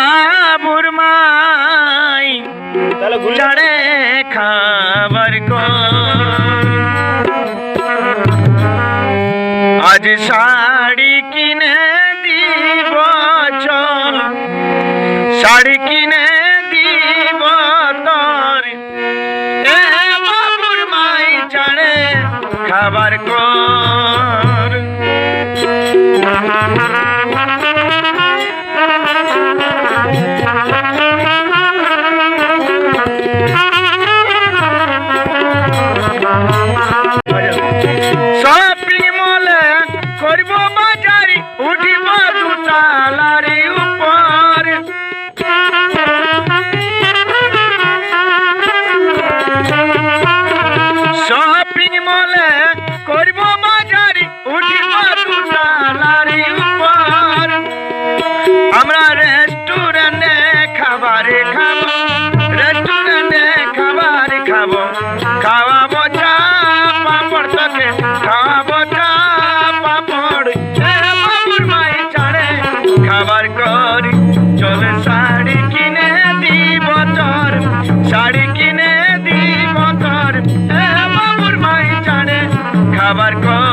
বাবুর মাই চড়ে খাবার আজ শাড়ি কিনে দিব চল শাড়ি কিনে দিব তোর এ বাবুর মাই চড়ে খাবার কর শপিং মলে করব বাজারি উঠিব দুতালারি উপর শপিং মলে করব খাবার করি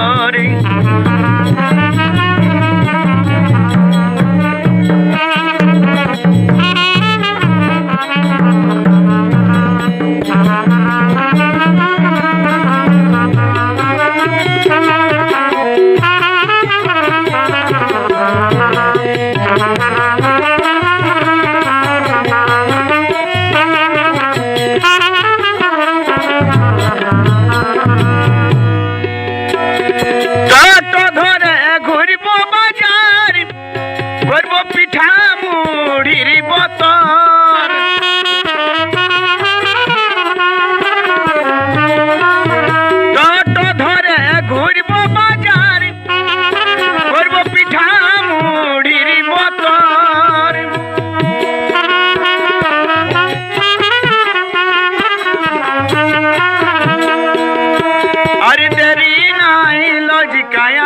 লজিকায়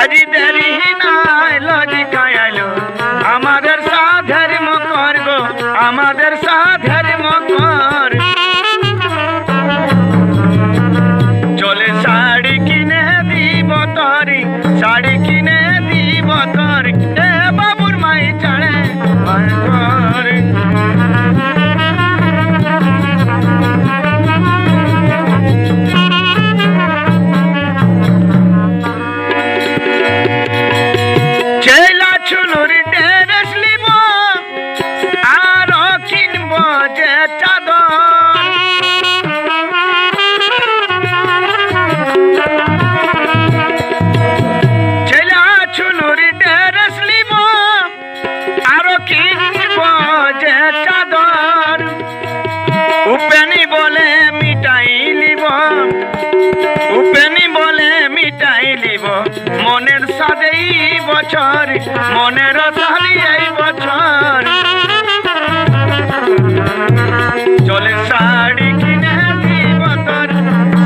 আজি দেরি নাই লজি কায়ালো। আমাদের সাধের মকর গো আমাদের সাধের মকর। মনের সাদেই বছর, মনের সাদি এই বছর। চলে শাড়ি কিনে দিব তোর,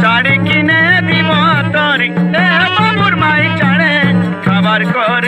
শাড়ি কিনে দিব তোর। বাবুর মাই চাড়ে, খাবার কর